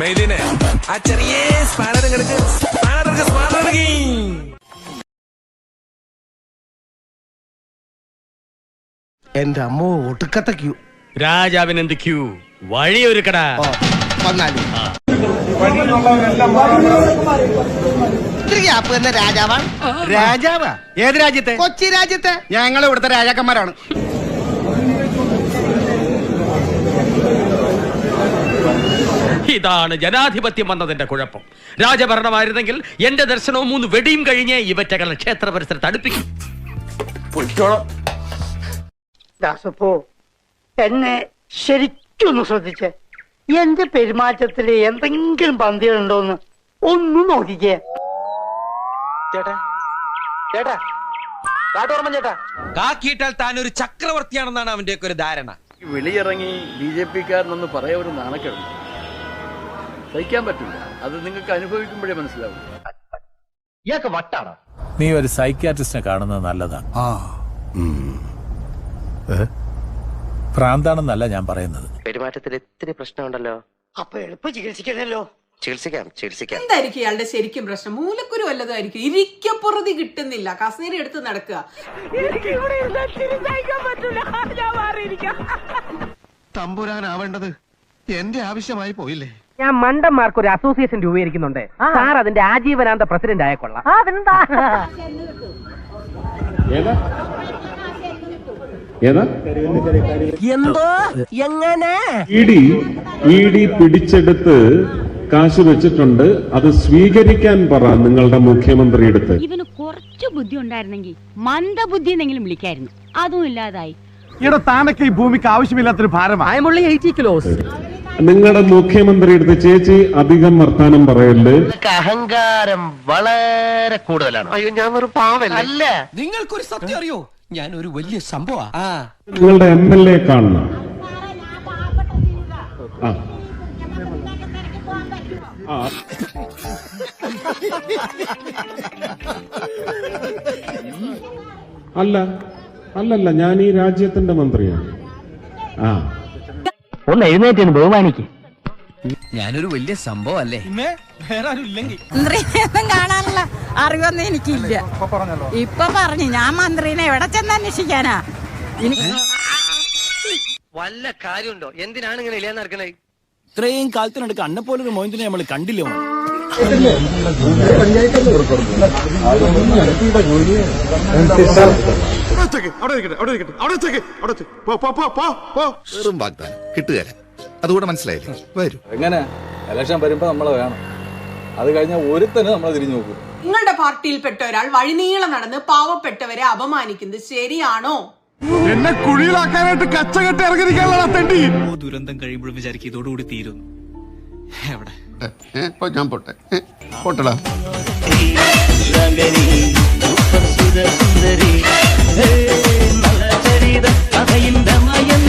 മെയ്ദിനെ ആ ചെറിയ സ്പാനർ കിടക്ക് സ്പാനർ സ്പാനർ എന്റെ അമ്മോ ഒട്ടുക്കത്ത ക്യൂ. രാജാവിന് എന്ത് ക്യൂ? വഴി വന്നാലും? കട രാജാവാ എന്ന രാജാവാണ്. രാജാവാ? ഏത് രാജ്യത്തെ? കൊച്ചി രാജ്യത്തെ. ഞങ്ങൾ ഇവിടുത്തെ രാജാക്കന്മാരാണ്. ഇതാണ് ജനാധിപത്യം വന്നതിന്റെ കുഴപ്പം. രാജഭരണമായിരുന്നെങ്കിൽ എന്റെ ദർശനവും മൂന്ന് വെടിയും കഴിഞ്ഞ് ഇവറ്റകളെ ക്ഷേത്ര പരിസരത്ത് അടുപ്പിക്കും ദാസപ്പോ എന്നെ ശരിക്കൊന്ന് ശ്രദ്ധിച്ചേ. എന്റെ പെരുമാറ്റത്തിൽ എന്തെങ്കിലും പന്തികളുണ്ടോന്ന് ഒന്ന് നോക്കിക്കേ. ചേട്ടാ ചേട്ടാ ചേട്ടാ. കാക്കിയിട്ടാൽ താൻ ഒരു ചക്രവർത്തിയാണെന്നാണ് അവന്റെയൊക്കെ ഒരു ധാരണ. വെളിയിറങ്ങി ബി ജെ പിക്കാരനൊന്ന് പറയാൻ ഒരു നാണക്കേടുണ്ട് സഹിക്കാൻ പറ്റില്ല. അത് നിങ്ങൾക്ക് അനുഭവിക്കുമ്പോഴേ മനസ്സിലാവും. ഇയാൾക്ക് വട്ടാണ്? നീ ഒരു സൈക്യാട്രിസ്റ്റിനെ കാണുന്നത് നല്ലതാണ്. ഭ്രാന്താണെന്നല്ല ഞാൻ പറയുന്നത്. പെരുമാറ്റത്തിൽ ഇത്തിരി പ്രശ്നമുണ്ടല്ലോ. അപ്പൊ എളുപ്പം ചികിത്സിക്കണല്ലോ. ചികിത്സിക്കാം ചികിത്സിക്കാം. എന്തായിരിക്കും ഇയാളുടെ ശരിക്കും പ്രശ്നം? മൂലക്കുരു വല്ലതായിരിക്കും ഇരിക്കപ്പുറതി കിട്ടുന്നില്ല. കസേര എടുത്ത് നടക്കുക. തമ്പുരാനാവേണ്ടത് എന്റെ ആവശ്യമായി പോയില്ലേ? ഞാൻ മണ്ടന്മാർക്ക് ഒരു അസോസിയേഷൻ രൂപീകരിക്കുന്നുണ്ട്. സാർ അതിന്റെ ആജീവനാന്ത പ്രസിഡന്റ് ആയ കൊള്ളാം. എന്തോ? എങ്ങനെ? ഇടി ഇടി പിടിച്ചെടുത്ത് കാശ് വെച്ചിട്ടുണ്ട് അത് സ്വീകരിക്കാൻ പറ നിങ്ങളുടെ മുഖ്യമന്ത്രിയെടുത്ത്. ഇവന് കുറച്ച് ബുദ്ധി ഉണ്ടായിരുന്നെങ്കിൽ മന്ദബുദ്ധി എന്നെങ്കിലും വിളിക്കായിരുന്നു. അതും ഇല്ലാതായി. ഇവിടെ താനൊക്കെ ഈ ഭൂമിക്ക് ആവശ്യമില്ലാത്തൊരു ഭാരമാണ് നിങ്ങളുടെ മുഖ്യമന്ത്രി ഓൺലി കിലോസ്. നിങ്ങളുടെ മുഖ്യമന്ത്രിയെടുത്ത് ചേച്ചി അധികം വർത്താനം പറയല്ലേ അഹങ്കാരം വളരെ കൂടുതലാണ്. അയ്യോ ഞാൻ ഒരു പാവല്ല? അല്ല. നിങ്ങൾക്കൊരു സത്യം അറിയോ? ഞാൻ ഒരു വലിയ സംഭവ. ആ നിങ്ങളുടെ എം എൽ എ കാണണം. ആ. ആ. അല്ല അല്ലല്ല ഞാൻ ഈ രാജ്യത്തിന്റെ മന്ത്രിയാണ്. ആ. ഒന്ന് എഴുന്നേറ്റ് ബഹുമാനിക്ക്. ഞാനൊരു വലിയ സംഭവം അല്ലേ മന്ത്രിയൊന്നും കാണാനുള്ള അറിവൊന്നും എനിക്കില്ല. ഇപ്പൊ പറഞ്ഞു ഞാൻ മന്ത്രിനെ എവിടെ ചെന്ന് അന്വേഷിക്കാനാ? വല്ല കാര്യമുണ്ടോ? എന്തിനാണ് ഇങ്ങനെ ഇല്ലാന്ന് നടക്കണേ? ഇത്രയും കാലത്തിനടുക്ക് പോലെ ഒരു മോയിന്തിനെ നമ്മൾ കണ്ടില്ല വെറും വാഗ്ദാനം. കിട്ടുകയല്ല. അതുകൂടെ മനസ്സിലായില്ലേ? വരും. എങ്ങനെ? ഇലക്ഷൻ വരുമ്പോ നമ്മളെ വേണം. അത് കഴിഞ്ഞാൽ ഒരുത്തന്നെ നമ്മളെ തിരിഞ്ഞു നോക്കും. നിങ്ങളുടെ പാർട്ടിയിൽപ്പെട്ട ഒരാൾ വഴിനീളം നടന്ന് പാവപ്പെട്ടവരെ അപമാനിക്കുന്നത് ശരിയാണോ? എന്നെ കുഴിയിലാക്കാനായിട്ട് കച്ചകെട്ട് ഇറങ്ങിയിരിക്കാനുള്ള തെണ്ടി. ദുരന്തം കഴിയുമ്പോഴും വിചാരിക്കും ഇതോടുകൂടി തീരും. എവിടെ? ഞാൻ പോട്ടെ. പോട്ടടാ.